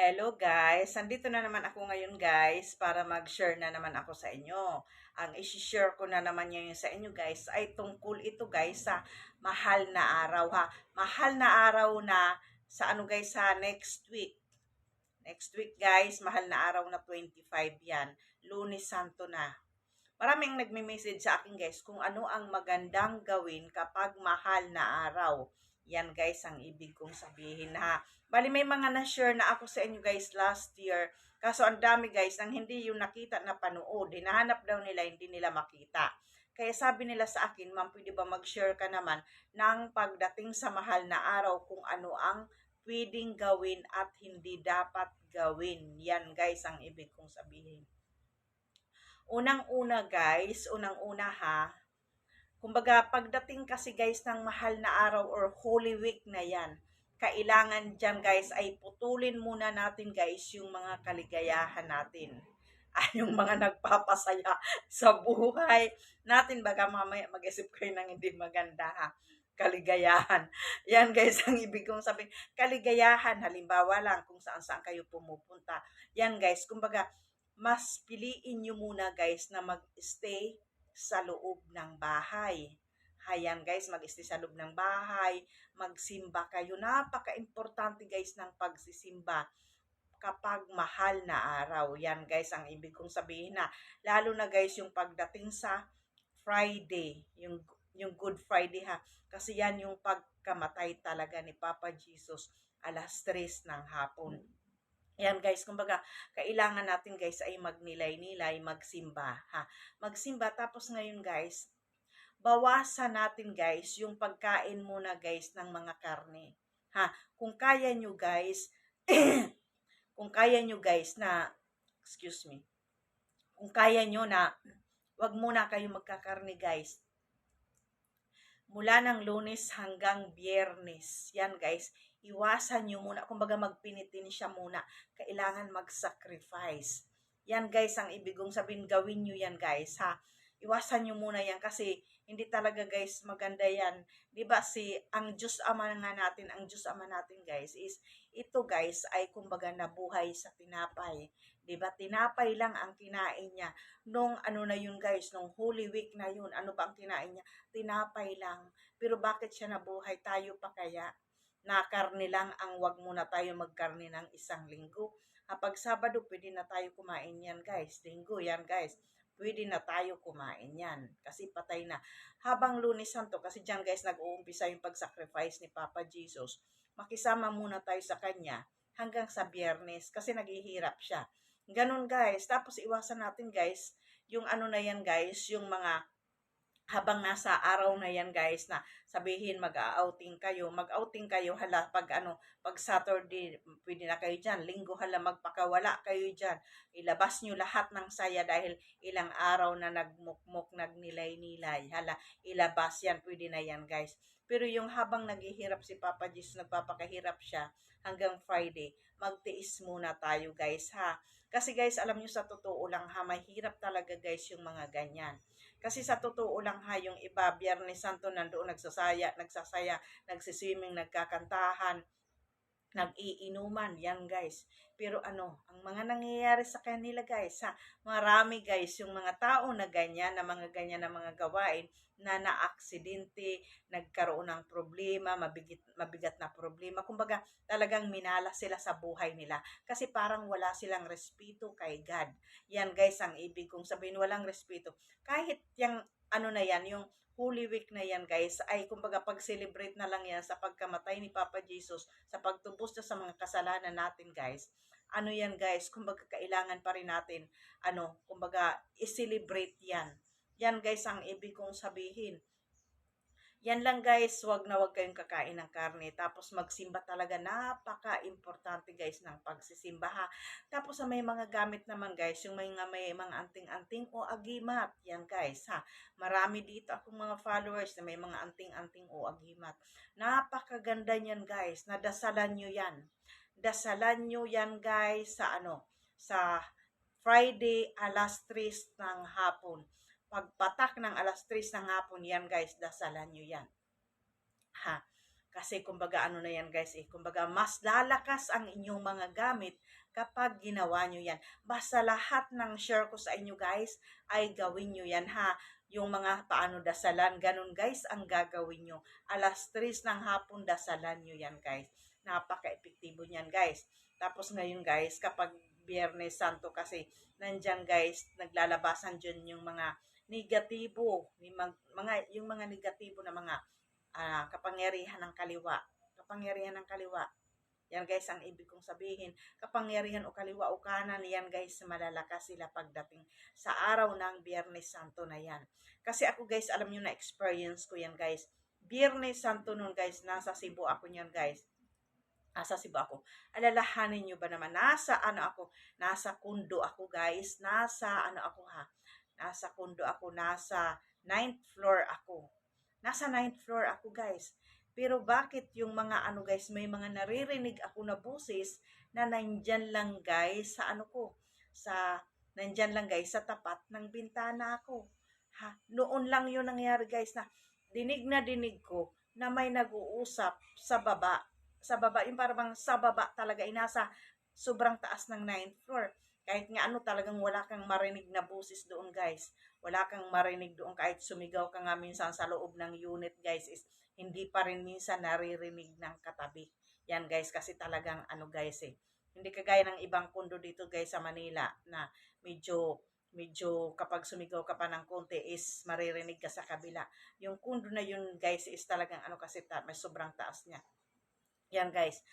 Hello guys! Andito na naman ako ngayon guys para mag-share na naman ako sa inyo. Ang isi-share ko na naman ngayon sa inyo guys ay tungkol ito guys sa mahal na araw ha. Mahal na araw na sa ano guys sa next week. Next week guys, mahal na araw na 25 yan. Lunes Santo na. Maraming nagme-message sa akin guys kung ano ang magandang gawin kapag mahal na araw. Yan guys ang ibig kong sabihin ha. Bali may mga na-share na ako sa inyo guys last year. Kaso ang dami guys nang hindi yung nakita na panood. Hinahanap daw nila hindi nila makita. Kaya sabi nila sa akin, ma'am, pwede ba mag-share ka naman ng pagdating sa mahal na araw kung ano ang pwedeng gawin at hindi dapat gawin. Yan guys ang ibig kong sabihin. Unang-una guys, unang-una ha, Kumbaga, pagdating kasi guys ng mahal na araw or Holy Week na yan, kailangan dyan guys ay putulin muna natin guys yung mga kaligayahan natin. Ay, yung mga nagpapasaya sa buhay natin. Baga mamaya mag-isip kayo ng hindi maganda ha. Kaligayahan. Yan guys ang ibig kong sabihin. Kaligayahan, halimbawa lang kung saan saan kayo pumupunta. Yan guys, kumbaga, mas piliin nyo muna guys na mag-stay sa loob ng bahay. Hayan guys, mag-stay sa loob ng bahay, magsimba kayo. Napaka-importante guys ng pagsisimba kapag mahal na araw. Yan guys, ang ibig kong sabihin na. Lalo na guys, yung pagdating sa Friday, yung, yung Good Friday ha. Kasi yan yung pagkamatay talaga ni Papa Jesus alas 3 ng hapon. Yan guys, kumbaga, kailangan natin guys ay magnilay-nilay, magsimba. Ha? Magsimba, tapos ngayon guys, bawasan natin guys yung pagkain muna guys ng mga karne. Ha? Kung kaya nyo guys, kung kaya nyo guys na, excuse me, kung kaya nyo na, wag muna kayo magkakarne guys. Mula ng lunes hanggang biyernes. Yan guys, iwasan nyo muna. Kumbaga magpinitin siya muna. Kailangan mag-sacrifice. Yan guys, ang ibig kong sabihin, gawin nyo yan guys ha. Iwasan nyo muna yan kasi hindi talaga guys maganda yan. ba si ang Diyos Ama nga natin, ang Diyos Ama natin guys is ito guys ay kumbaga nabuhay sa tinapay. ba? Tinapay lang ang kinain niya. Nung ano na yun guys, nung Holy Week na yun, ano ba ang kinain niya? Tinapay lang. Pero bakit siya nabuhay? Tayo pa kaya? Na karne lang ang wag muna tayo magkarne ng isang linggo. Kapag Sabado, pwede na tayo kumain yan guys. Linggo yan guys. Pwede na tayo kumain yan. Kasi patay na. Habang lunes santo, kasi dyan guys, nag-uumpisa yung pag-sacrifice ni Papa Jesus. Makisama muna tayo sa kanya hanggang sa biyernes kasi naghihirap siya. Ganun guys. Tapos iwasan natin guys, yung ano na yan guys, yung mga habang nasa araw na yan guys na sabihin mag-outing kayo, mag-outing kayo hala pag ano, pag Saturday pwede na kayo diyan, linggo hala magpakawala kayo diyan. Ilabas niyo lahat ng saya dahil ilang araw na nagmukmok, nagnilay-nilay. Hala, ilabas yan, pwede na yan guys. Pero yung habang naghihirap si Papa Jesus, nagpapakahirap siya hanggang Friday, magtiis muna tayo guys ha. Kasi guys, alam niyo sa totoo lang ha, mahirap talaga guys yung mga ganyan kasi sa totoo lang ha, yung iba, Biyernes Santo, nandoon nagsasaya, nagsasaya, nagsiswimming, nagkakantahan, nag-iinuman. Yan guys. Pero ano, ang mga nangyayari sa kanila guys, ha, marami guys, yung mga tao na ganyan, na mga ganyan na mga gawain, na naaksidente, nagkaroon ng problema, mabigat, mabigat na problema. Kumbaga, talagang minala sila sa buhay nila. Kasi parang wala silang respeto kay God. Yan guys, ang ibig kong sabihin, walang respeto. Kahit yung ano na yan, yung Holy Week na yan guys, ay kumbaga pag-celebrate na lang yan sa pagkamatay ni Papa Jesus, sa pagtubos na sa mga kasalanan natin guys. Ano yan guys, kumbaga kailangan pa rin natin, ano, kumbaga i-celebrate yan yan guys ang ibig kong sabihin. Yan lang guys, wag na wag kayong kakain ng karne. Tapos magsimba talaga, napaka-importante guys ng pagsisimba ha. Tapos sa may mga gamit naman guys, yung may, may mga anting-anting o agimat. Yan guys ha. Marami dito akong mga followers na may mga anting-anting o agimat. Napakaganda niyan guys, nadasalan nyo yan. Dasalan nyo yan guys sa ano, sa Friday alas 3 ng hapon pagpatak ng alas 3 ng hapon, yan guys, dasalan nyo yan. Ha? Kasi kumbaga ano na yan guys eh, kumbaga mas lalakas ang inyong mga gamit kapag ginawa nyo yan. Basta lahat ng share ko sa inyo guys ay gawin nyo yan ha. Yung mga paano dasalan, ganun guys ang gagawin nyo. Alas 3 ng hapon dasalan nyo yan guys. Napaka-epektibo niyan guys. Tapos ngayon guys, kapag Biyernes Santo kasi nandyan guys, naglalabasan dyan yung mga negatibo, yung mga, yung mga negatibo na mga ah, kapangyarihan ng kaliwa. Kapangyarihan ng kaliwa. Yan guys, ang ibig kong sabihin, kapangyarihan o kaliwa o kanan, yan guys, malalakas sila pagdating sa araw ng Biyernes Santo na yan. Kasi ako guys, alam nyo na experience ko yan guys. Biyernes Santo nun guys, nasa Cebu ako niyan guys. Nasa Cebu ako. Alalahanin nyo ba naman, nasa ano ako, nasa kundo ako guys, nasa ano ako ha, nasa kundo ako, nasa ninth floor ako. Nasa ninth floor ako guys. Pero bakit yung mga ano guys, may mga naririnig ako na boses na nandyan lang guys sa ano ko, sa, nandyan lang guys sa tapat ng bintana ako. Ha, noon lang yun nangyari guys na dinig na dinig ko na may nag-uusap sa baba. Sa baba, yung parang sa baba talaga, inasa sobrang taas ng ninth floor. Kahit nga ano talagang wala kang marinig na boses doon guys. Wala kang marinig doon kahit sumigaw ka nga minsan sa loob ng unit guys is hindi pa rin minsan naririnig ng katabi. Yan guys kasi talagang ano guys eh. Hindi kagaya ng ibang kondo dito guys sa Manila na medyo medyo kapag sumigaw ka pa ng konti is maririnig ka sa kabila. Yung kundo na yun guys is talagang ano kasi ta, may sobrang taas niya. Yan guys.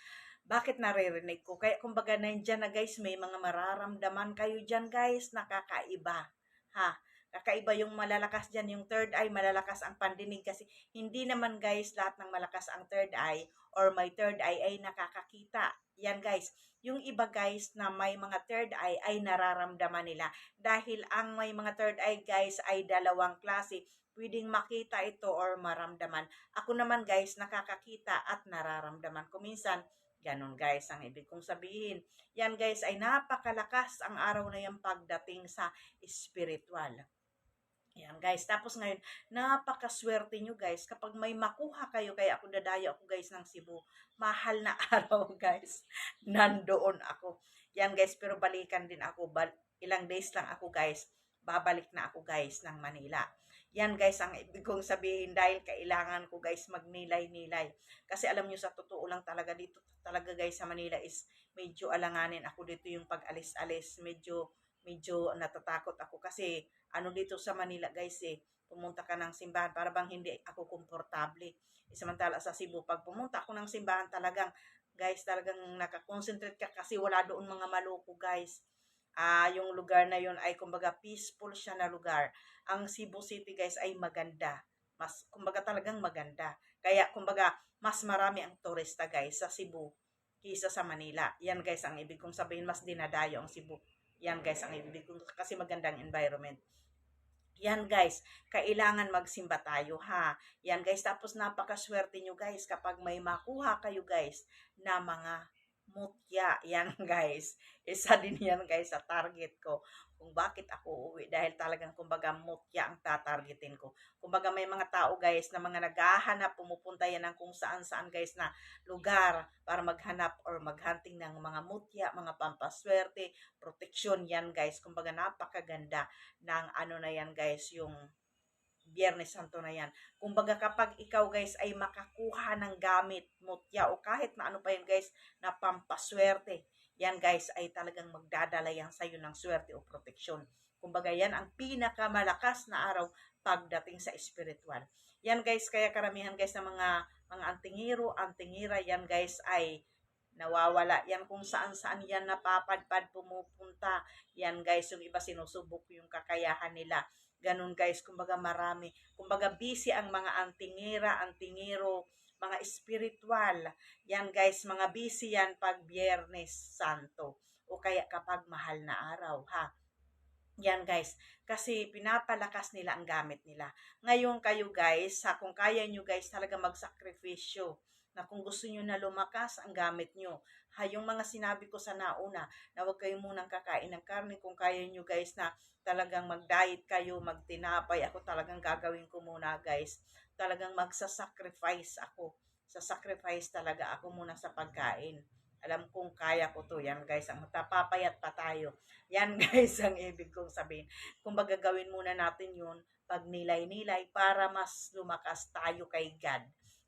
Bakit naririnig ko? Kaya kumbaga nandyan na guys, may mga mararamdaman kayo dyan guys, nakakaiba. Ha? Kakaiba yung malalakas dyan, yung third eye, malalakas ang pandinig kasi hindi naman guys lahat ng malakas ang third eye or may third eye ay nakakakita. Yan guys, yung iba guys na may mga third eye ay nararamdaman nila dahil ang may mga third eye guys ay dalawang klase. Pwedeng makita ito or maramdaman. Ako naman guys, nakakakita at nararamdaman ko minsan. Ganon guys, ang ibig kong sabihin. Yan guys, ay napakalakas ang araw na yan pagdating sa spiritual. Yan guys. Tapos ngayon, napakaswerte nyo guys kapag may makuha kayo. Kaya ako dadayo ako guys ng Cebu. Mahal na araw guys. Nandoon ako. Yan guys, pero balikan din ako. Bal- ilang days lang ako guys. Babalik na ako guys ng Manila. Yan guys ang ibig kong sabihin dahil kailangan ko guys magnilay-nilay. Kasi alam nyo sa totoo lang talaga dito talaga guys sa Manila is medyo alanganin ako dito yung pag-alis-alis. Medyo medyo natatakot ako kasi ano dito sa Manila guys eh pumunta ka ng simbahan para bang hindi ako komportable. Eh, samantala sa Cebu pag pumunta ako ng simbahan talagang guys talagang nakakonsentrate ka kasi wala doon mga maloko guys. Ah, yung lugar na yun ay kumbaga peaceful siya na lugar. Ang Cebu City guys ay maganda. Mas kumbaga talagang maganda. Kaya kumbaga mas marami ang turista guys sa Cebu kisa sa Manila. Yan guys ang ibig kong sabihin mas dinadayo ang Cebu. Yan guys ang ibig kong kasi magandang environment. Yan guys, kailangan magsimba tayo ha. Yan guys, tapos napakaswerte nyo guys kapag may makuha kayo guys na mga mutya. Yan guys, isa din yan guys sa target ko kung bakit ako uuwi dahil talagang kumbaga mutya ang tatargetin ko. Kumbaga may mga tao guys na mga naghahanap, pumupunta yan ng kung saan saan guys na lugar para maghanap or maghunting ng mga mutya, mga pampaswerte, proteksyon yan guys. Kumbaga napakaganda ng ano na yan guys, yung Biyernes Santo na yan. Kumbaga kapag ikaw guys ay makakuha ng gamit, mutya o kahit na ano pa yan guys na pampaswerte, yan guys ay talagang magdadala yan sa'yo ng swerte o proteksyon. Kumbaga yan ang pinakamalakas na araw pagdating sa spiritual. Yan guys, kaya karamihan guys ng mga mga antingiro, antingira, yan guys ay nawawala. Yan kung saan saan yan napapadpad pumupunta. Yan guys, yung iba sinusubok yung kakayahan nila. Ganun guys, kumbaga marami. Kumbaga busy ang mga antingira, antingiro, mga spiritual. Yan guys, mga busy yan pag Biyernes Santo o kaya kapag mahal na araw ha. Yan guys, kasi pinapalakas nila ang gamit nila. Ngayon kayo guys, ha, kung kaya nyo guys talaga magsakripisyo na kung gusto nyo na lumakas ang gamit nyo. Ha, yung mga sinabi ko sa nauna, na huwag kayo munang kakain ng karne kung kaya nyo guys na talagang mag-diet kayo, magtinapay. Ako talagang gagawin ko muna guys talagang magsasacrifice ako. sa sacrifice talaga ako muna sa pagkain. Alam kong kaya ko to. Yan guys, ang tapapayat pa tayo. Yan guys, ang ibig kong sabihin. Kung gagawin muna natin yun, pag nilay-nilay, para mas lumakas tayo kay God.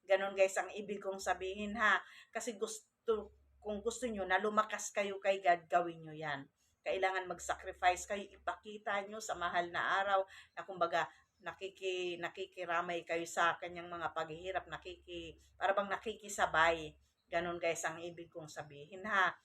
Ganon guys, ang ibig kong sabihin ha. Kasi gusto, kung gusto nyo na lumakas kayo kay God, gawin nyo yan. Kailangan mag-sacrifice kayo, ipakita nyo sa mahal na araw na kumbaga nakiki, nakikiramay kayo sa kanyang mga paghihirap, nakiki, para bang nakikisabay. Ganon guys ang ibig kong sabihin ha.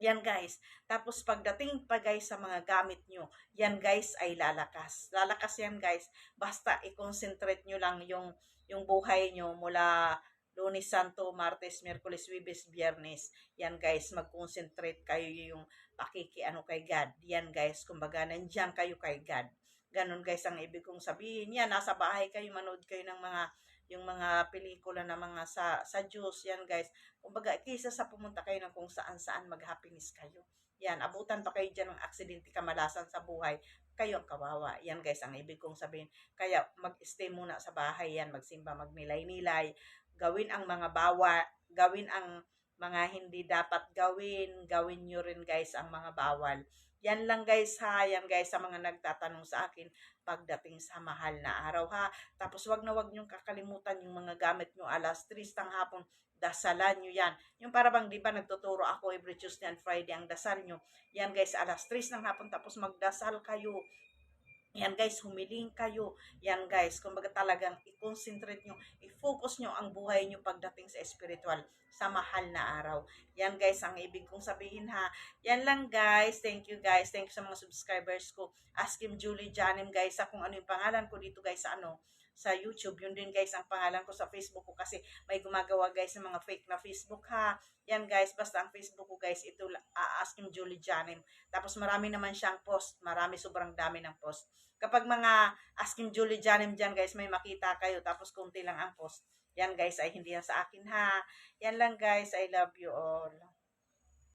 Yan guys. Tapos pagdating pa guys sa mga gamit nyo, yan guys ay lalakas. Lalakas yan guys. Basta i-concentrate nyo lang yung, yung buhay nyo mula Lunes Santo, Martes, Miyerkules, Wibes, Biyernes. Yan guys, mag-concentrate kayo yung pakiki ano kay God. Yan guys, kumbaga nandiyan kayo kay God. Ganon guys ang ibig kong sabihin. Yan, nasa bahay kayo, manood kayo ng mga yung mga pelikula na mga sa sa Diyos, yan guys. Kumbaga, kaysa sa pumunta kayo ng kung saan-saan mag-happiness kayo. Yan, abutan pa kayo dyan ng aksidente kamalasan sa buhay, kayo ang kawawa. Yan guys, ang ibig kong sabihin. Kaya mag-stay muna sa bahay yan, magsimba, magnilay-nilay, gawin ang mga bawa, gawin ang mga hindi dapat gawin, gawin nyo rin guys ang mga bawal. Yan lang guys ha, yan guys sa mga nagtatanong sa akin pagdating sa mahal na araw ha. Tapos wag na wag niyong kakalimutan yung mga gamit nyo alas 3 ng hapon, dasalan nyo yan. Yung para di ba nagtuturo ako every Tuesday and Friday ang dasal nyo. Yan guys, alas 3 ng hapon tapos magdasal kayo. Yan guys, humiling kayo. Yan guys, kumbaga talagang i-concentrate nyo, i-focus nyo ang buhay nyo pagdating sa spiritual, sa mahal na araw. Yan guys, ang ibig kong sabihin ha. Yan lang guys, thank you guys, thank you sa mga subscribers ko. Ask him Julie Janim guys, sa kung ano yung pangalan ko dito guys sa ano, sa YouTube. Yun din guys ang pangalan ko sa Facebook ko kasi may gumagawa guys ng mga fake na Facebook ha. Yan guys, basta ang Facebook ko guys, ito uh, ask him Julie Janim. Tapos marami naman siyang post, marami sobrang dami ng post. Kapag mga ask him Julie Janim dyan guys, may makita kayo tapos kunti lang ang post. Yan guys ay hindi na sa akin ha. Yan lang guys, I love you all.